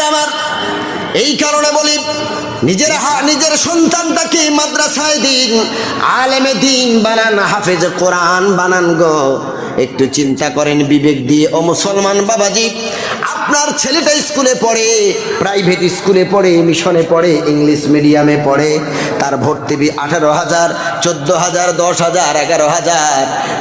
ভাইয়ের আমার। এই কারণে বলি, নিজের নিজের সন্তানটাকে মাদ্রাসায় দিন, আলেমে দিন বানান, হাফেজ কোরআন বানান গো। একটু চিন্তা করেন, বিবেক দিয়ে, ও মুসলমান বাবাজি আপনার ছেলেটা স্কুলে পড়ে প্রাইভেট স্কুলে পড়ে, মিশনে পড়ে ইংলিশ মিডিয়ামে পড়ে, তার ভর্তি ফি আঠারো হাজার, চোদ্দ হাজার, দশ হাজার, এগারো হাজার।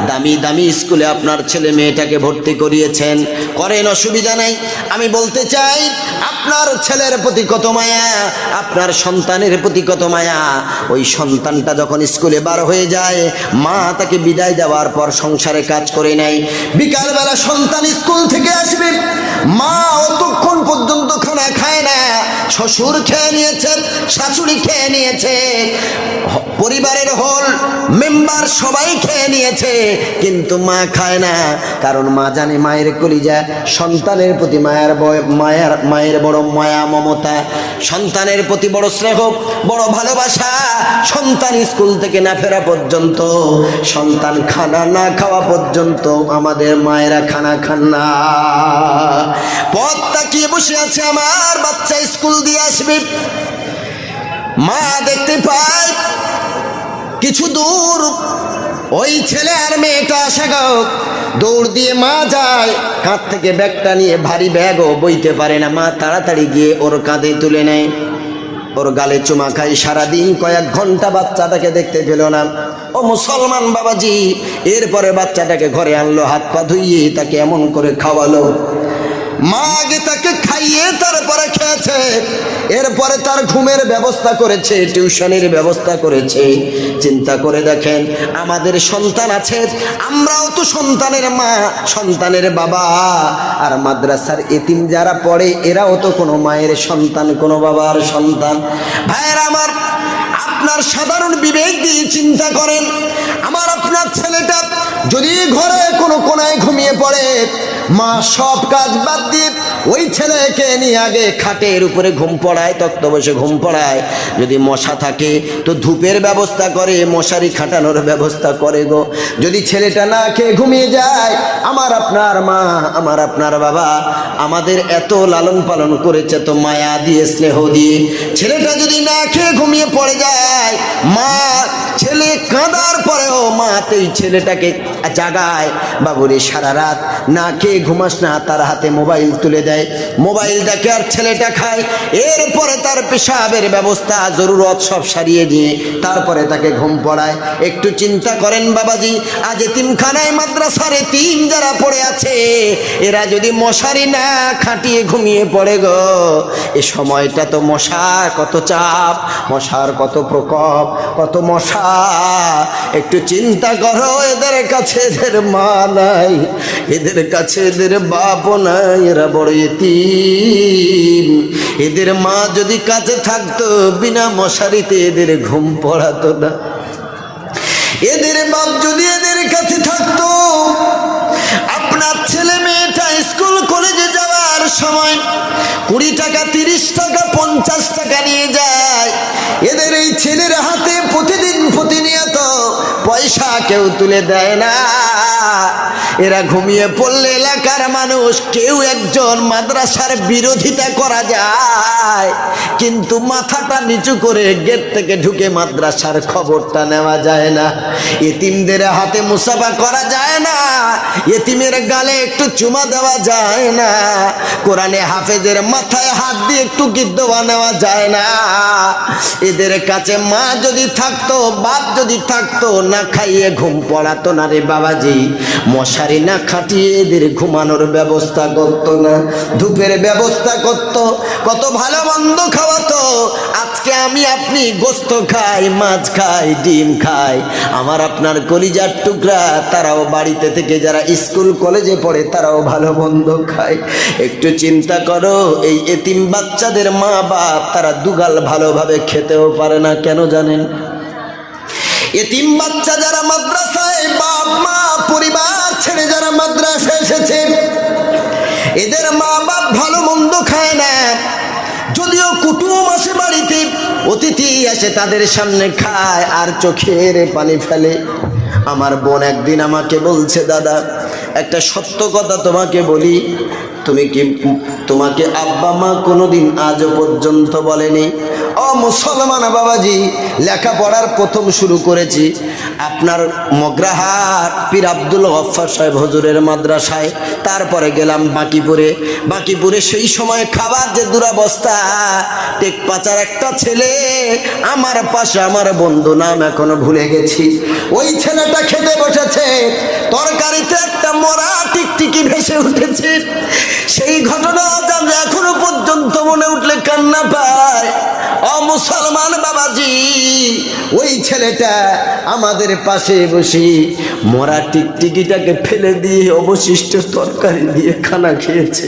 দামি দামি স্কুলে আপনার ছেলে মেয়েটাকে ভর্তি করিয়েছেন। করেন অসুবিধা নাই। আমি বলতে চাই, আপনার ছেলের প্রতি কত মায়া, আপনার সন্তানের প্রতি কত মায়া? ওই সন্তানটা যখন স্কুলে বার হয়ে যায়, মা তাকে বিদায় দেওয়ার পর সংসারে কাজ করে নেয়। বিকালবেলা সন্তান স্কুল থেকে আসবে। মা অতক্ষণ পর্যন্ত খানা খায় না। শ্বশুর খেয়ে শাশুড়ি খেয়ে নিয়েছে, পরিবারের হল মেম্বার সবাই খেয়ে নিয়েছে, কিন্তু মা খায় না। কারণ মা জানে মায়ের কলিজা, সন্তানের প্রতি মায়ের মায়ের মায়ের বড় মায়া, মমতা। সন্তানের প্রতি বড় স্নেহ, বড় ভালোবাসা, সন্তান স্কুল থেকে না ফেরা পর্যন্ত, সন্তান খানা না খাওয়া পর্যন্ত আমাদের মায়েরা খানা খান না। পথ তাকিয়ে বসে আছে আমার বাচ্চা স্কুল দিয়ে আসবে? মা দেখতে পায়, কিছু দূর। ওই ছেলে আর মেয়েটা আসে গো। দৌড় দিয়ে মা যায়, কাঁধ থেকে ব্যাগটা নিয়ে ভারী ব্যাগও বইতে পারে না। মা তাড়াতাড়ি গিয়ে ওর কাঁধে তুলে নেয়। ওর গালে চুমা খাই সারাদিন কয়েক ঘণ্টা বাচ্চাটাকে দেখতে পেল না। ও মুসলমান বাবাজি, এরপরে বাচ্চাটাকে ঘরে আনলো, হাত পা ধুইয়ে তাকে এমন করে খাওয়ালো। মা আগে তাকে খাইয়ে তারপরে খেয়েছে। এরপরে তার ঘুমের ব্যবস্থা করেছে, টিউশনের ব্যবস্থা করেছে। চিন্তা করে দেখেন, আমাদের সন্তান আছে, আমরাও তো সন্তানের মা, সন্তানের বাবা। আর মাদ্রাসার এতিম যারা পড়ে, এরাও তো কোনো মায়ের সন্তান, কোনো বাবার সন্তান। ভাইয়ের আমার, আপনার সাধারণ বিবেক দিয়ে চিন্তা করেন। আমার আপনার ছেলেটা যদি ঘরে কোনো কোনায় ঘুমিয়ে পড়ে মা সব কাজ বাদ দিয়ে ওই ছেলেকে নিয়ে আগে খাটের উপরে ঘুম পড়ায়, তক্ত বসে ঘুম পড়ায়। যদি মশা থাকে তো ধূপের ব্যবস্থা করে, মশারি খাটানোর ব্যবস্থা করে গো। যদি ছেলেটা না খেয়ে ঘুমিয়ে যায়, আমার আপনার মা, আমার আপনার বাবা আমাদের এত লালন পালন করেছে তো মায়া দিয়ে, স্নেহ দিয়ে। ছেলেটা যদি না খেয়ে ঘুমিয়ে পড়ে যায়, মা, ছেলে কাঁদার পরেও মা তো ছেলেটাকে জাগায়, বাবুরে সারা রাত না খেয়ে ঘুমাস না, তার হাতে মোবাইল তুলে দেয়। মোবাইল দেখে আর ছেলেটা খায়। এরপরে তার পেশাবের ব্যবস্থা, জরুরত সব সারিয়ে দিয়ে তারপরে তাকে ঘুম পড়ায়। একটু চিন্তা করেন বাবাজি, আজ এতিমখানায় মাদ্রাসার এতিম যারা পড়ে আছে, এরা যদি মশারি না খাটিয়ে ঘুমিয়ে পড়ে গো। এ সময়টা তো মশার কত চাপ, মশার কত প্রকোপ, কত মশা। একটু চিন্তা করো, এদের কাছে এদের মা নাই, এদের কাছে এদের বাপ নাই, এরা বড় এতিম। এদের মা যদি কাছে থাকতো, বিনা মশারিতে এদের ঘুম পড়াতো না। এদের বাপ যদি এদের কাছে থাকতো যাওয়ার সময় কুড়ি টাকা, তিরিশ টাকা, পঞ্চাশ টাকা নিয়ে যায়। এদের এই ছেলের হাতে প্রতিদিন প্রতিনিয়ত পয়সা কেউ তুলে দেয় না। এরা ঘুমিয়ে পড়লে এলাকার মানুষ কেউ একজন মাদ্রাসার বিরোধিতা করা যায়। কিন্তু মাথাটা নিচু করে গেট থেকে ঢুকে মাদ্রাসার খবরটা নেওয়া যায় না। এতিমদের হাতে মুসাফা করা যায় না। এতিমের গালে একটু চুমা দেওয়া যায় না। কোরআনে হাফেজের মাথায় হাত দিয়ে একটু গিদ্দবা নেওয়া যায় না। এদের কাছে মা যদি থাকতো, বাপ যদি থাকতো, না খাইয়ে ঘুম পড়াতো না রে বাবাজি। মশারি না খাটিয়ে এদের ঘুমানোর ব্যবস্থা করতো না। ধূপের ব্যবস্থা করতো, কত ভালো মন্দ খাওয়াতো। আজকে আমি আপনি গোস্ত খাই, মাছ খাই, ডিম খাই। আমার আপনার কলিজার টুকরা, তারাও বাড়িতে থেকে যারা স্কুল, কলেজে পড়ে, তারাও ভালো মন্দ খায়। একটু চিন্তা করো, এই এতিম বাচ্চাদের মা বাপ তারা দুগাল ভালোভাবে খেতেও পারে না, কেন জানেন? এতিম বাচ্চা যারা মাদ্রাসায়, বাপ, মা, পরিবার ছেড়ে যারা মাদ্রাসায় এসেছে, এদের মা বাপ ভালো মন্দ খায় না। যদিও কুটুম আসে বাড়িতে, অতিথি আসে তাদের সামনে খায় আর চোখের পানি ফেলে। আমার বোন একদিন আমাকে বলছে, দাদা, একটা সত্য কথা তোমাকে বলি তুমি কি তোমাকে আব্বা মা কোনোদিন আজও পর্যন্ত বলেনি? ও মুসলমান বাবাজি, লেখাপড়ার প্রথম শুরু করেছি আপনার মগ্রাহাট পীর আব্দুল গফ্ফার সাহেব হজুরের মাদ্রাসায়। তারপরে গেলাম বাকিপুরে। বাকিপুরে সেই সময় খাবার যে দুরাবস্থা টেক পাচার একটা ছেলে, আমার পাশে আমার বন্ধু নাম এখনও ভুলে গেছি। ওই ছেলেটা খেতে বসেছে, তরকারিতে একটা মরা টিকটিকি ভেসে উঠেছে। সেই ঘটনা আমরা এখনও পর্যন্ত মনে উঠলে কান্না পায়। অমুসলমান মুসলমান বাবাজি, ওই ছেলেটা আমাদের পাশে বসে মরা টিকটিকিটাকে ফেলে দিয়ে অবশিষ্ট তরকারি দিয়ে খানা খেয়েছে।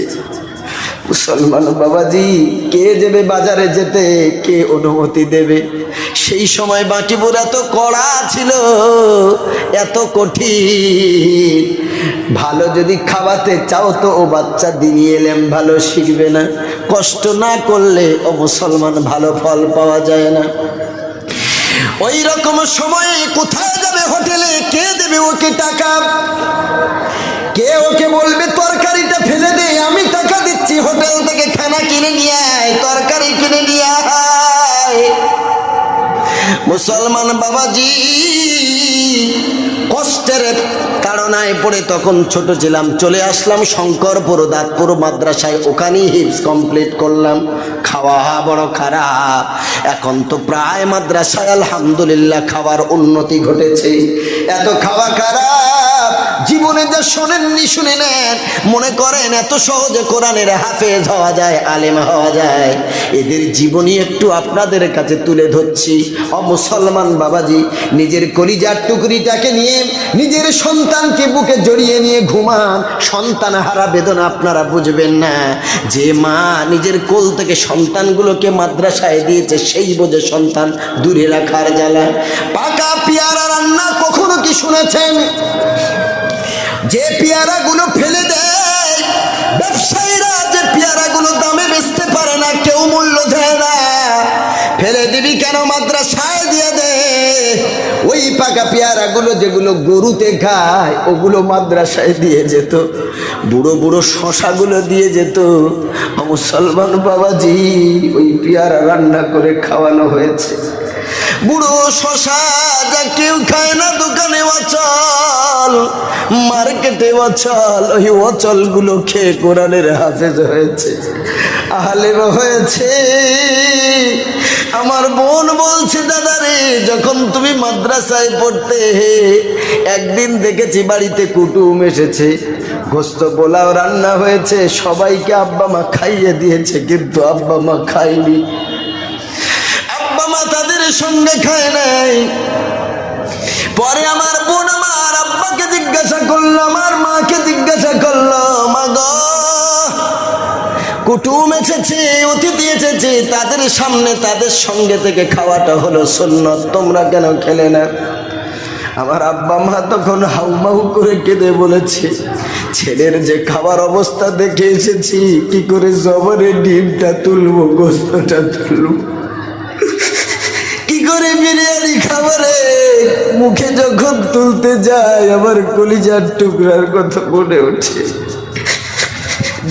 মুসলমান বাবাজি, কে দেবে বাজারে যেতে, কে অনুমতি দেবে? সেই সময় বাকিপুর এত কড়া ছিল, এত কঠিন। ভালো যদি খাওয়াতে চাও তো ও বাচ্চা দিনিয়ে এলেম, ভালো শিখবে না। কষ্ট না করলে ও মুসলমান ভালো ফল পাওয়া যায় না। ওই রকম সময়ে কোথায় যাবে হোটেলে? কে দেবে ওকে টাকা? কে ওকে বলবে, তরকারিটা ফেলে দে, আমি টাকা দিচ্ছি হোটেল থেকে খানা কিনে নিয়ে তরকারি কিনে নিয়ে মুসলমান বাবাজি, কষ্টের তাড়নায় পড়ে তখন ছোট ছিলাম, চলে আসলাম শঙ্করপুর, দাঁতপুর মাদ্রাসায়। ওখানেই হিপস কমপ্লিট করলাম, খাওয়া বড় খারাপ। এখন তো প্রায় মাদ্রাসায়, আলহামদুলিল্লাহ, খাওয়ার উন্নতি ঘটেছে। এত খাওয়া খারাপ জীবনে যা শোনেননি, শুনে নেন। মনে করেন, এত সহজে কোরআনের হাফেজ হওয়া যায়, আলেম হওয়া যায়। এদের জীবনী একটু আপনাদের কাছে তুলে ধরছি। অ মুসলমান বাবাজি, নিজের কলিজার টুকরিটাকে নিয়ে, নিজের সন্তানকে বুকে জড়িয়ে নিয়ে ঘুমান। সন্তান হারা বেদনা আপনারা বুঝবেন না। যে মা নিজের কোল থেকে সন্তানগুলোকে মাদ্রাসায় দিয়েছে, সেই বোঝে সন্তান দূরে রাখার জ্বালা। পাকা পেয়ারা রান্না কখনো কি শুনেছেন? যে পেয়ারাগুলো ফেলে দেয়, ব্যবসায়ীরা যে পেয়ারাগুলো দামে বেচতে পারে না, কেউ মূল্য দেয় না। ফেলে দিবি কেন মাদ্রাসায় দিয়ে দে। ওই পাকা পেয়ারাগুলো যেগুলো গরুতে খায়, ওগুলো মাদ্রাসায় দিয়ে যেত। বুড়ো বুড়ো শশাগুলো দিয়ে যেত। মুসলমান বাবাজি, ওই পেয়ারা রান্না করে খাওয়ানো হয়েছে। বুড়ো শশা যা কেউ খায় না, দোকানে অচল। মার্কেটে অচল ওই অচলগুলো খেয়ে কোরআনের হাফেজ হয়েছে। আলেম হয়েছে। আমার বোন বলছে, দাদা রে, যখন তুমি মাদ্রাসায় পড়তে, একদিন দেখেছি বাড়িতে কুটুম এসেছে। গোস্ত পোলাও রান্না হয়েছে, সবাইকে আব্বা মা খাইয়ে দিয়েছে, কিন্তু আব্বা মা খাইনি আব্বা মা তাদের সঙ্গে খায় নাই। পরে আমার বোন আমার জিজ্ঞাসা করল, আমার মাকে জিজ্ঞাসা করল মা গো কুটুম এসেছে, অতিথি এসেছে, তাদের সামনে তাদের সঙ্গে থেকে খাওয়াটা হলো সুন্নত, তোমরা কেন খেলে না? আমার আব্বা মা তখন হাউমাউ করে কেঁদে বলেছে, ছেলের যে খাবার অবস্থা দেখে এসেছি, কি করে জবরে ডিমটা তুলবো, গোস্তটা তুলবো? কি করে বিরিয়ানি খাবারে মুখে যখন তুলতে যায়, আমার কলিজার টুকরার কথা মনে ওঠে।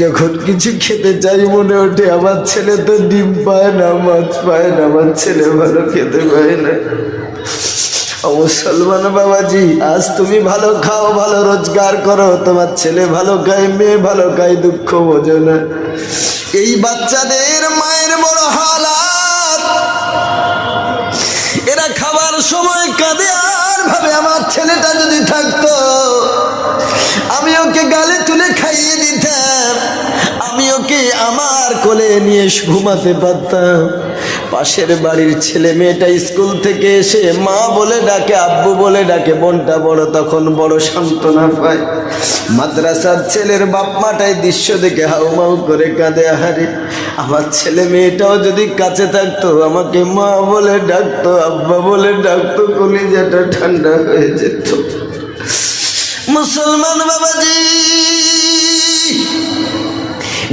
যখন কিছু খেতে চাই মনে ওঠে আমার ছেলে তো ডিম পায় না, মাছ পায় না, আমার ছেলে ভালো খেতে পায় না। মুসলমান বাবাজি, আজ তুমি ভালো খাও, ভালো রোজগার করো, তোমার ছেলে ভালো খায়, মেয়ে ভালো খায়, দুঃখ বোঝো না। এই বাচ্চাদের মায়ের বড় হালাত। এরা খাবার সময় কাঁদে ভাবে আমার ছেলেটা যদি থাকতো, আমি ওকে গালে তুলে খাইয়ে দিতাম, আমি ওকে আমার কোলে নিয়ে ঘুমাতে পারতাম। পাশের বাড়ির ছেলে মেয়েটা স্কুল থেকে এসে মা বলে ডাকে, আব্বু বলে ডাকে, বোনটা বড়, তখন বড় সান্ত্বনা পায়। মাদ্রাসার ছেলের বাপ মাটাই দৃশ্য দেখে হাউমাউ করে কাঁদে, আহারে, আমার ছেলে মেয়েটাও যদি কাছে থাকতো, আমাকে মা বলে ডাকতো, আব্বা বলে ডাকতো, কলিজাটা ঠান্ডা হয়ে যেত। মুসলমান বাবাজি,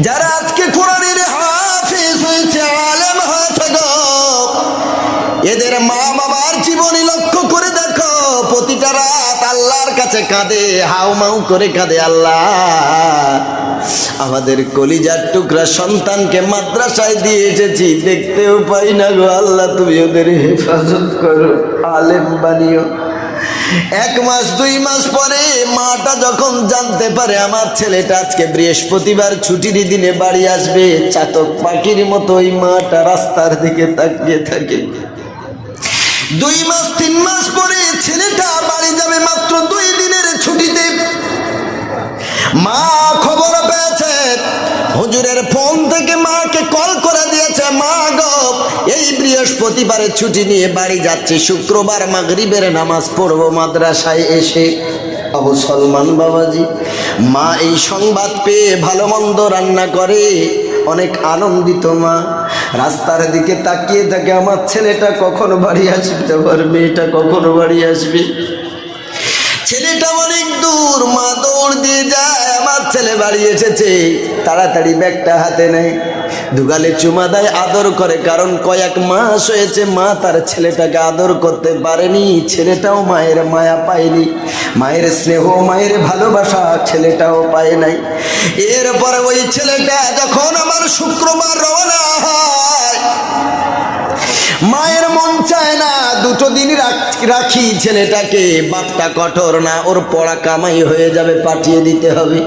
যারা আজকে কোরআনের হাফিজ হয়েছে আলেম হয়ে এদের মা বাবার জীবনী লক্ষ্য করে দেখো। প্রতিটা রাত আল্লাহর কাছে কাঁদে, হাউ মাউ করে কাঁদে আল্লাহ। আমাদের কলিজার টুকরা সন্তানকে মাদ্রাসায় দিয়ে এসেছি, দেখতেও পাই না গো আল্লাহ, তুমি ওদের হেফাজত করো, আলেম বানিও। এক মাস, দুই মাস পরে মাটা যখন জানতে পারে আমার ছেলেটা আজকে বৃহস্পতিবার ছুটির দিনে বাড়ি আসবে, চাতক পাখির মতো ওই মাটা রাস্তার দিকে তাকিয়ে থাকে। দুই মাস, তিন মাস পরে ছেলেটা বাড়ি যাবে মাত্র দুই দিনের ছুটিতে। মা খবর পেয়েছে, হুজুরের ফোন থেকে মাকে কল করে দিয়েছে, মা গো এই বৃহস্পতিবারে ছুটি নিয়ে বাড়ি যাচ্ছি। শুক্রবার মাগরিবের নামাজ পড়ব মাদ্রাসায় এসে। আবু সলমান বাবাজি, মা এই সংবাদ পেয়ে ভালো মন্দ রান্না করে। অনেক আনন্দিত মা। রাস্তার দিকে তাকিয়ে থাকে, আমার ছেলেটা কখন বাড়ি আসবে? আমার মেয়েটা কখন বাড়ি আসবে? ছেলেটা অনেক দূর, মা দৌড় দিয়ে যায়, আমার ছেলে বাড়ি এসেছে। তাড়াতাড়ি ব্যাগটা হাতে নেয়। দুগালে চুমা দেয়, আদর করে, কারণ কয়েক মাস হয়েছে মা তার ছেলেটাকে আদর করতে পারেনি, ছেলেটাও মায়ের মায়া পায়নি। মায়ের স্নেহ, মায়ের ভালোবাসা ছেলেটাও পায় নাই। এরপরে ওই ছেলেটা যখন আমার শুক্রবার রওনা হয় মায়ের মন চায় না, দুটো দিন রাখ- ছেলেটাকে। বাপটা কঠোর না, ওর পড়া কামাই হয়ে যাবে, পাঠিয়ে দিতে হবে।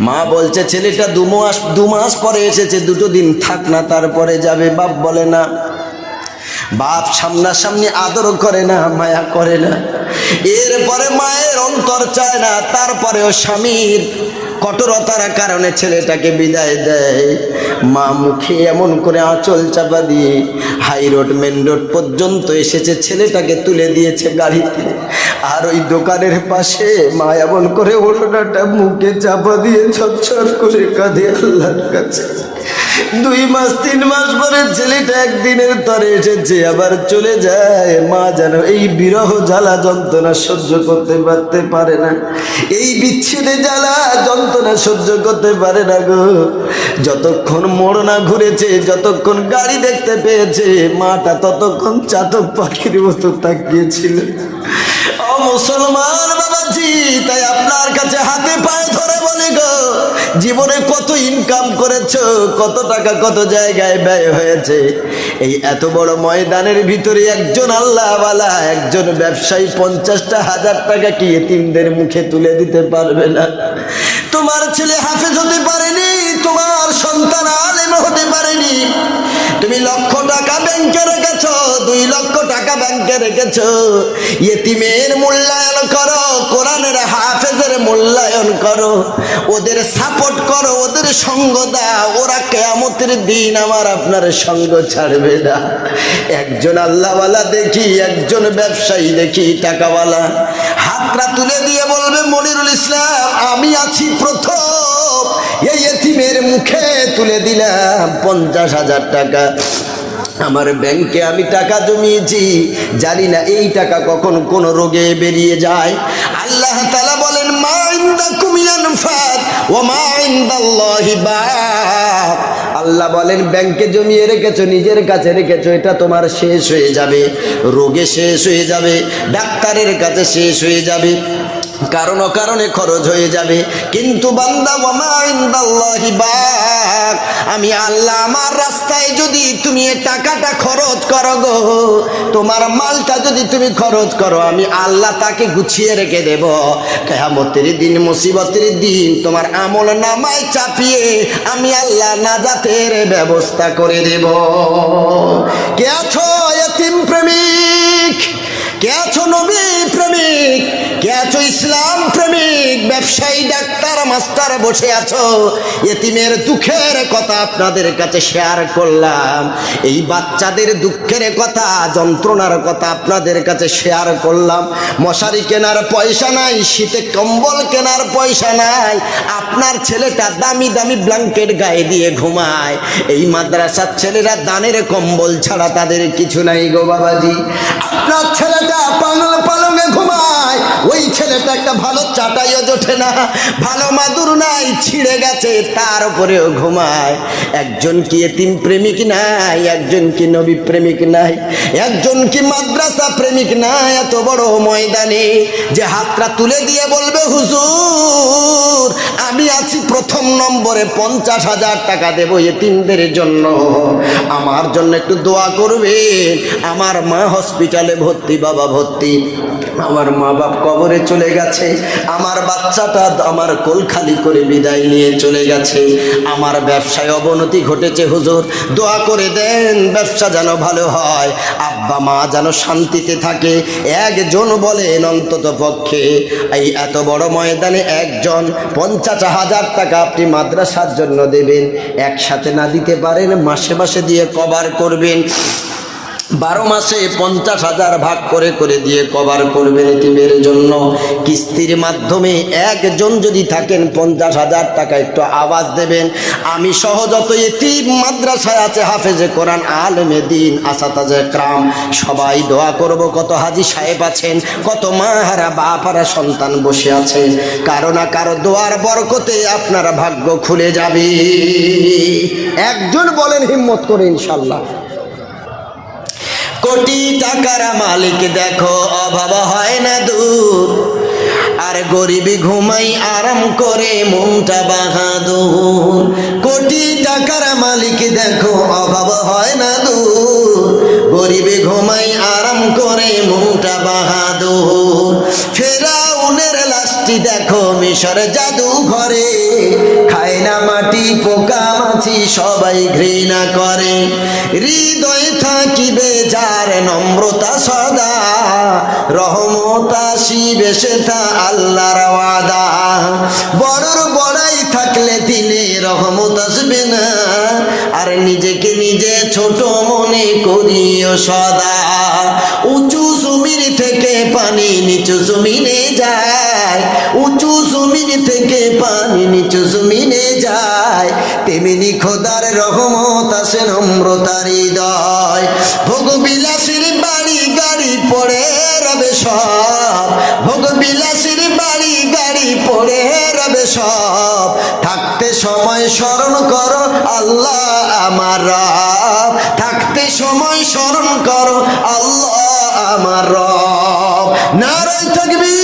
মা বলছে, ছেলেটা দু মাস দু মাস পরে এসেছে, দুটো দিন থাক না, তারপরে যাবে। বাপ বলে, না বাপ সামনাসামনি আদর করে না, মায়া করে না। এরপরে মায়ের অন্তর চায় না, তারপরেও স্বামীর কঠোরতার কারণে ছেলেটাকে বিদায় দেয়। মা মুখে এমন করে আঁচল চাপা দিয়ে হাই রোড, মেন রোড পর্যন্ত এসেছে, ছেলেটাকে তুলে দিয়েছে গাড়িতে। আর ওই দোকানের পাশে মা এমন করে ওড়নাটা মুখে চাপা দিয়ে ঝরঝর করে কাঁদে আল্লাহর কাছে। দুই মাস, তিন মাস পরে ছেলেটা একদিনের তরে এসেছে, আবার চলে যায়। মা যেন এই বিরহ জ্বালা যন্ত্রণা সহ্য করতে পারতে পারে না। এই বিচ্ছেদে জ্বালা যন্ত্রণা সহ্য করতে পারে না গো। যতক্ষণ মোড় না ঘুরেছে, যতক্ষণ গাড়ি দেখতে পেয়েছে, মাটা ততক্ষণ চাতক পাখির মতো তাকিয়েছিল। মুসলমান বাবাজি, তাই আপনার কাছে হাতে পায়ে ধরে বলি গো, জীবনে কত ইনকাম করেছ, কত টাকা কত জায়গায় ব্যয় হয়েছে। এই এত বড় ময়দানের ভিতরে একজন আল্লাহওয়ালা, একজন ব্যবসায়ী পঞ্চাশটা হাজার টাকা কি এতিমদের মুখে তুলে দিতে পারবে না? তোমার ছেলে হাফেজ হতে পারেনি, তোমার সন্তান আলেম হতে পারেনি। তুমি লক্ষ টাকা ব্যাংকে রেখেছ, দুই লক্ষ টাকা ব্যাংকে রেখেছ। ইয়েতিমের মূল্যায়ন করো, কোরআনের হাফেজের মূল্যায়ন করো। ওদের সাপোর্ট করো, ওদের সঙ্গ দাও। ওরা কেয়ামতের দিন আমার আপনার সঙ্গ ছাড়বে না। একজন আল্লাহওয়ালা দেখি, একজন ব্যবসায়ী দেখি, টাকাওয়ালা। হাতটা তুলে দিয়ে বলবে, মনিরুল ইসলাম, আমি আছি প্রথম। এই এতিমের মুখে তুলে দিলাম পঞ্চাশ হাজার টাকা। আমার ব্যাংকে আমি টাকা জমিয়েছি, জানি না এই টাকা কখন কোন রোগে বেরিয়ে যায়। আল্লাহ তালা বলেন, মা ইনদাকুম ইয়ানফাদ ওয়া মা ইনদাল্লাহি বাক আল্লাহ বলেন, ব্যাংকে জমিয়ে রেখেছো, নিজের কাছে রেখেছো, এটা তোমার শেষ হয়ে যাবে। রোগে শেষ হয়ে যাবে, ডাক্তারের কাছে শেষ হয়ে যাবে। কারণ অকারণে খরচ হয়ে যাবে। কিন্তু বান্দা আমি আল্লাহ, আমার রাস্তায় যদি তুমি এ টাকাটা খরচ করো গো, তোমার মালটা যদি তুমি খরচ করো, আমি আল্লাহ তাকে গুছিয়ে রেখে দেব। কেয়ামতের দিন, মুসিবতের দিন, তোমার আমল নামায় চাপিয়ে আমি আল্লাহ নাজাতের ব্যবস্থা করে দেব। কে আছো প্রেমিক? কে আছো নবী প্রেমিক কে আছো ইসলাম প্রেমিক। ব্যবসায়ী, ডাক্তার, মাস্টার বসে আছো। এতিমের দুঃখের কথা আপনাদের কাছে শেয়ার করলাম। এই বাচ্চাদের দুঃখের কথা, যন্ত্রণার কথা আপনাদের কাছে শেয়ার করলাম। মশারি কেনার পয়সা নাই, শীতে কম্বল কেনার পয়সা নাই। আপনার ছেলেটা দামি দামি ব্ল্যাঙ্কেট গায়ে দিয়ে ঘুমায়। এই মাদ্রাসার ছেলেরা দানের কম্বল ছাড়া তাদের কিছু নাই গো বাবাজি। আপনার ছেলেটা ওই ছেলেটা একটা ভালো চাটাইও জোটে না, ভালো মাদুর নাই, ছিঁড়ে গেছে, তার উপরেও ঘুমায়। একজন কি এতিম প্রেমিক নাই, একজন কি নবী প্রেমিক নাই, একজন কি মাদ্রাসা প্রেমিক নাই, এত বড় ময়দানে যে হাতটা তুলে দিয়ে বলবে, হুজুর, আমি আছি প্রথম নম্বরে, পঞ্চাশ হাজার টাকা দেবো এতিমদের জন্য। আমার জন্য একটু দোয়া করবেন। আমার মা হসপিটালে ভর্তি, বাবা ভর্তি। আমার মা বাপ কবরে চলে গেছে, আমার বাচ্চাটা আমার কোল খালি করে বিদায় নিয়ে চলে গেছে। আমার ব্যবসায় অবনতি ঘটেছে, হুজুর, দোয়া করে দেন, ব্যবসা যেন ভালো হয়। আব্বা মা যেন শান্তিতে থাকে, একজন বলেন অন্তত পক্ষে, এই এত বড় ময়দানে একজন পঞ্চাশ হাজার টাকা আপনি মাদ্রাসার জন্য দেবেন, একসাথে না দিতে পারেন, মাসে মাসে দিয়ে কভার করবেন। বারো মাসে পঞ্চাশ হাজার ভাগ করে করে দিয়ে কভার করবেন এটিমের জন্য। কিস্তির মাধ্যমে একজন যদি থাকেন, পঞ্চাশ হাজার টাকা একটু আওয়াজ দেবেন। আমি সহ যত এটিম মাদ্রাসায় আছে, হাফেজে কোরআন, আলেমে দিন, আসাতাজে ক্রাম, সবাই দোয়া করব, কত হাজি সাহেব আছেন, কত মা হারা বাপ হারা সন্তান বসে আছে কারও না কারও দোয়ার বরকতে আপনার ভাগ্য খুলে যাবে। একজন বলেন হিম্মত করে ইনশাল্লাহ। কোটি টাকার মালিক দেখো, অভাব হয় না দূর। আর গরিবি ঘুমাই আরাম করে, মনটা বাহাদুর। কোটি টাকার মালিক দেখো, অভাব হয় না দূর। গরিবি ঘুমাই আরাম করে মনটা বাহাদুর। ফেরাউনের লাশটি দেখো মিশর জাদু ঘরে খায় না মাটি, পোকা মাছি সবাই ঘৃণা করে। হৃদয় থাকিবে যার নম্রতা সদা। রহমতা শিবে সেটা আল্লাহর ওয়াদা। বড়র বড়াই থাকলে দিনে রহমত আসবে না। আর নিজেকে নিজে ছোট মনে করিও সদা। উঁচু জমির থেকে পানি নিচু জমিনে যায়। উঁচু জমিন থেকে পানি নিচু জমিনে যায়। তেমনি খোদার রহমত আসে নম্রতার হৃদয়। ভোগ বিলাসীর বাড়ি গাড়ি পড়ে রবে সব। ভোগ সময় স্মরণ করো, আল্লাহ আমার রব। থাকতে সময় স্মরণ করো, আল্লাহ আমার রব। নারায় থাকবি